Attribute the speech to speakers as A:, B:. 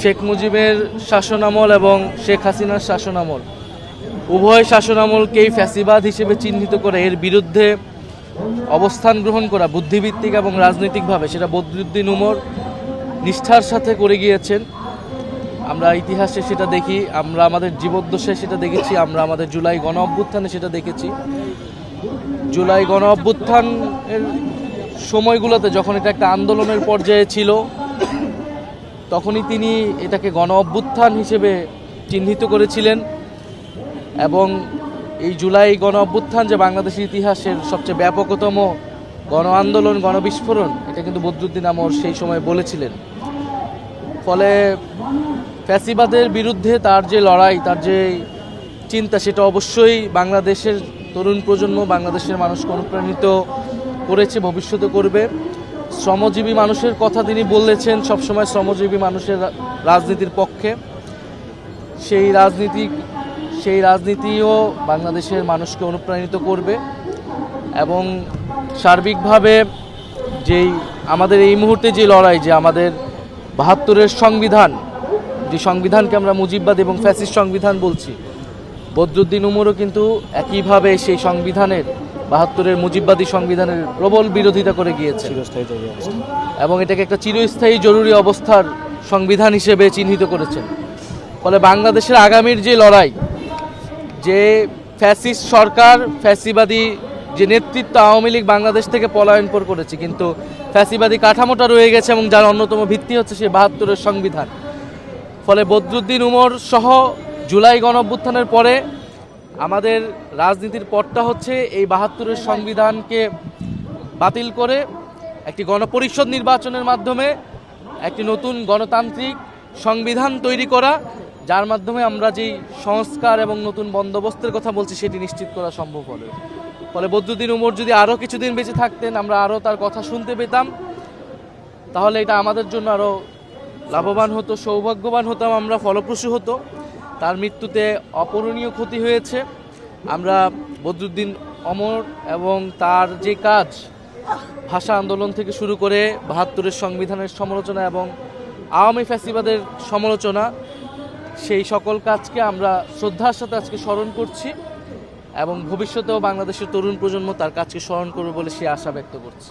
A: শেখ মুজিবের শাসনামল এবং শেখ হাসিনার শাসনামল। উভয় শাসনামলকেই ফ্যাসিবাদ হিসেবে চিহ্নিত করে এর বিরুদ্ধে অবস্থান গ্রহণ করা বুদ্ধিভিত্তিক এবং রাজনৈতিকভাবে সেটা বদরুদ্দিন উমর নিষ্ঠার সাথে করে গিয়েছেন। আমরা ইতিহাসে সেটা দেখি, আমরা আমাদের জীবদ্দশায় সেটা দেখেছি, আমরা আমাদের জুলাই গণ অভ্যুত্থানে সেটা দেখেছি। জুলাই গণ অভ্যুত্থানের সময়গুলোতে যখন এটা একটা আন্দোলনের পর্যায়ে ছিল তখনই তিনি এটাকে গণ অভ্যুত্থান হিসেবে চিহ্নিত করেছিলেন এবং এই জুলাই গণ অভ্যুত্থান যে বাংলাদেশের ইতিহাসের সবচেয়ে ব্যাপকতম গণ আন্দোলন গণবিস্ফোরণ এটা কিন্তু বদরুদ্দিন আমর সেই সময় বলেছিলেন। ফলে ফ্যাসিবাদের বিরুদ্ধে তার যে লড়াই, তার যে চিন্তা, সেটা অবশ্যই বাংলাদেশের তরুণ প্রজন্ম, বাংলাদেশের মানুষকে অনুপ্রাণিত করেছে, ভবিষ্যতে করবে। শ্রমজীবী মানুষের কথা তিনি বলেছেন, সবসময় শ্রমজীবী মানুষের রাজনীতির পক্ষে। সেই রাজনীতি, সেই রাজনীতিও বাংলাদেশের মানুষকে অনুপ্রাণিত করবে এবং সার্বিকভাবে যেই, আমাদের এই মুহূর্তে যে লড়াই, যে আমাদের বাহাত্তরের সংবিধান, যে সংবিধানকে আমরা মুজিববাদ এবং ফ্যাসিস্ট সংবিধান বলছি, বদরুদ্দিন উমরও কিন্তু একইভাবে সেই সংবিধানের বাহাত্তরের মুজিববাদী সংবিধানের প্রবল বিরোধিতা করে গিয়েছে। এবং এটাকে একটা চিরস্থায়ী জরুরি অবস্থার সংবিধান হিসেবে চিহ্নিত করেছেন। ফলে বাংলাদেশের আগামীর যে লড়াই যে ফ্যাসিস্ট সরকার ফ্যাসিবাদী যে নেতৃত্ব আওয়ামী লীগ বাংলাদেশ থেকে পলায়ন পর করেছে কিন্তু ফ্যাসিবাদী কাঠামোটা রয়ে গেছে এবং যার অন্যতম ভিত্তি হচ্ছে সেই বাহাত্তরের সংবিধান। ফলে বদরুদ্দিন উমর সহ জুলাই গণঅভ্যুত্থানের পরে আমাদের রাজনীতির পথটা হচ্ছে এই বাহাত্তরের সংবিধানকে বাতিল করে একটি গণপরিষদ নির্বাচনের মাধ্যমে একটি নতুন গণতান্ত্রিক সংবিধান তৈরি করা, যার মাধ্যমে আমরা যেই সংস্কার এবং নতুন বন্দোবস্তের কথা বলছি সেটি নিশ্চিত করা সম্ভব হবে। ফলে বদরুদ্দিন উমর যদি আরও কিছুদিন বেঁচে থাকতেন, আমরা আরও তার কথা শুনতে পেতাম। তাহলে এটা আমাদের জন্য আরও লাভবান হতো, সৌভাগ্যবান হতাম, আমরা ফলপ্রসূ হতো। তার মৃত্যুতে অপূরণীয় ক্ষতি হয়েছে। আমরা বদরুদ্দিন অমর এবং তার যে কাজ, ভাষা আন্দোলন থেকে শুরু করে বাহাত্তরের সংবিধানের সমালোচনা এবং আওয়ামী ফ্যাসিবাদের সমালোচনা, সেই সকল কাজকে আমরা শ্রদ্ধার সাথে আজকে স্মরণ করছি এবং ভবিষ্যতেও বাংলাদেশের তরুণ প্রজন্ম তার কাজকে স্মরণ করবে বলে সে আশা ব্যক্ত করছি।